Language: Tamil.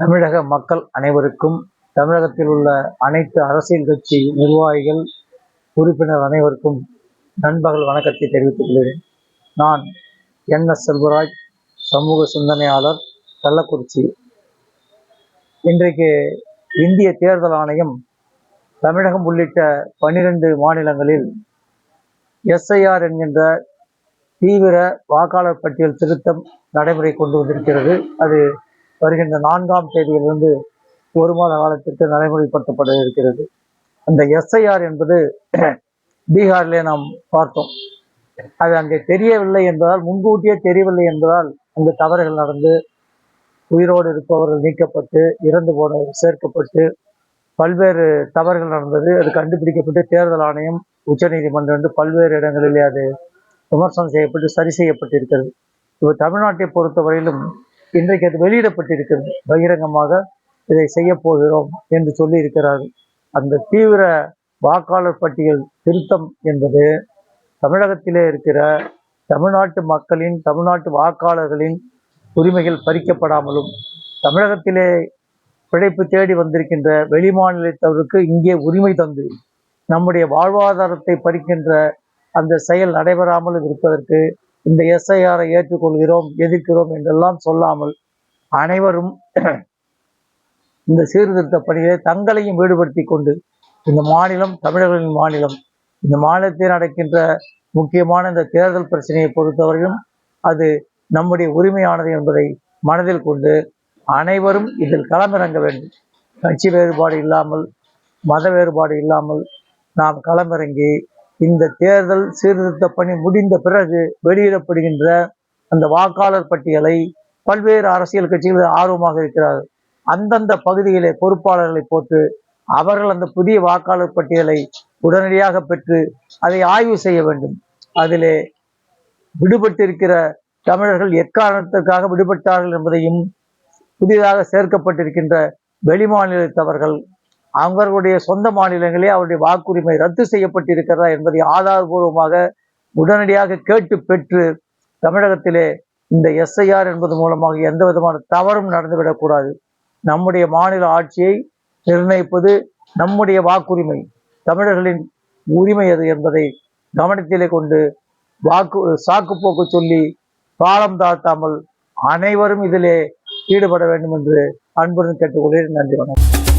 தமிழக மக்கள் அனைவருக்கும் தமிழகத்தில் உள்ள அனைத்து அரசியல் கட்சி நிர்வாகிகள் உறுப்பினர் அனைவருக்கும் நண்பகல் வணக்கத்தை தெரிவித்துக் கொள்கிறேன். நான் என் எஸ் செல்வராஜ் சமூக சிந்தனையாளர் கள்ளக்குறிச்சி. இன்றைக்கு இந்திய தேர்தல் ஆணையம் தமிழகம் உள்ளிட்ட பன்னிரண்டு மாநிலங்களில் எஸ்ஐஆர் என்கின்ற தீவிர வாக்காளர் பட்டியல் திருத்தம் நடைமுறை கொண்டு வந்திருக்கிறது. அது வருகின்ற நான்காம் தேதியிலிருந்து ஒரு மாத காலத்திற்கு நடைமுறைப்படுத்தப்பட இருக்கிறது. அந்த எஸ்ஐஆர் என்பது பீகாரிலே நாம் பார்த்தோம். அது அங்கே தெரியவில்லை என்பதால் முன்கூட்டியே தெரியவில்லை என்பதால் அங்கு தவறுகள் நடந்து உயிரோடு இருப்பவர்கள் நீக்கப்பட்டு இறந்து போன சேர்க்கப்பட்டு பல்வேறு தவறுகள் நடந்தது. அது கண்டுபிடிக்கப்பட்டு தேர்தல் ஆணையம் உச்சநீதிமன்றம் என்று பல்வேறு இடங்களிலே அது விமர்சனம் செய்யப்பட்டு சரி செய்யப்பட்டிருக்கிறது. இப்போ தமிழ்நாட்டை பொறுத்தவரையிலும் இன்றைக்கு அது வெளியிடப்பட்டிருக்கிறது. பகிரங்கமாக இதை செய்ய போகிறோம் என்று சொல்லி இருக்கிறார்கள் அந்த தீவிர வாக்காளர் பட்டியல் திருத்தம் என்பது தமிழகத்திலே இருக்கிற தமிழ்நாட்டு மக்களின் தமிழ்நாட்டு வாக்காளர்களின் உரிமைகள் பறிக்கப்படாமலும் தமிழகத்திலே பிழைப்பு தேடி வந்திருக்கின்ற வெளிமாநிலத்தவருக்கு இங்கே உரிமை தந்து நம்முடைய வாழ்வாதாரத்தை பறிக்கின்ற அந்த செயல் நடைபெறாமலும் இருப்பதற்கு இந்த எஸ்ஐஆரை ஏற்றுக்கொள்கிறோம் எதிர்க்கிறோம் என்றெல்லாம் சொல்லாமல் அனைவரும் இந்த சீர்திருத்த பணிகளை தங்களையும் ஈடுபடுத்தி கொண்டு இந்த மாநிலம் தமிழர்களின் மாநிலம் இந்த மாநிலத்தில் நடக்கின்ற முக்கியமான இந்த தேர்தல் பிரச்சனையை பொறுத்தவரையும் அது நம்முடைய உரிமையானது என்பதை மனதில் கொண்டு அனைவரும் இதில் களமிறங்க வேண்டும். கட்சி வேறுபாடு இல்லாமல் மத வேறுபாடு இல்லாமல் நாம் களமிறங்கி இந்த தேர்தல் சீர்திருத்த பணி முடிந்த பிறகு வெளியிடப்படுகின்ற அந்த வாக்காளர் பட்டியலை பல்வேறு அரசியல் கட்சிகள் ஆர்வமாக இருக்கிறார்கள். அந்தந்த பகுதியிலே பொறுப்பாளர்களை போட்டு அவர்கள் அந்த புதிய வாக்காளர் பட்டியலை உடனடியாக பெற்று அதை ஆய்வு செய்ய வேண்டும். அதிலே விடுபட்டிருக்கிற தமிழர்கள் எக்காரணத்திற்காக விடுபட்டார்கள் என்பதையும் புதிதாக சேர்க்கப்பட்டிருக்கின்ற வெளிமாநிலத்தவர்கள் அவர்களுடைய சொந்த மாநிலங்களே அவருடைய வாக்குரிமை ரத்து செய்யப்பட்டிருக்கிறதா என்பதை ஆதாரபூர்வமாக உடனடியாக கேட்டு பெற்று தமிழகத்திலே இந்த எஸ்ஐஆர் என்பது மூலமாக எந்த விதமான தவறும் நடந்துவிடக்கூடாது. நம்முடைய மாநில ஆட்சியை நிர்ணயிப்பது நம்முடைய வாக்குரிமை. தமிழர்களின் உரிமை அது என்பதை கவனத்திலே கொண்டு வாக்கு சாக்குப்போக்கு சொல்லி காலம் தாழ்த்தாமல் அனைவரும் இதிலே ஈடுபட வேண்டும் என்று அன்புடன் கேட்டுக்கொள்கிறேன். நன்றி வணக்கம்.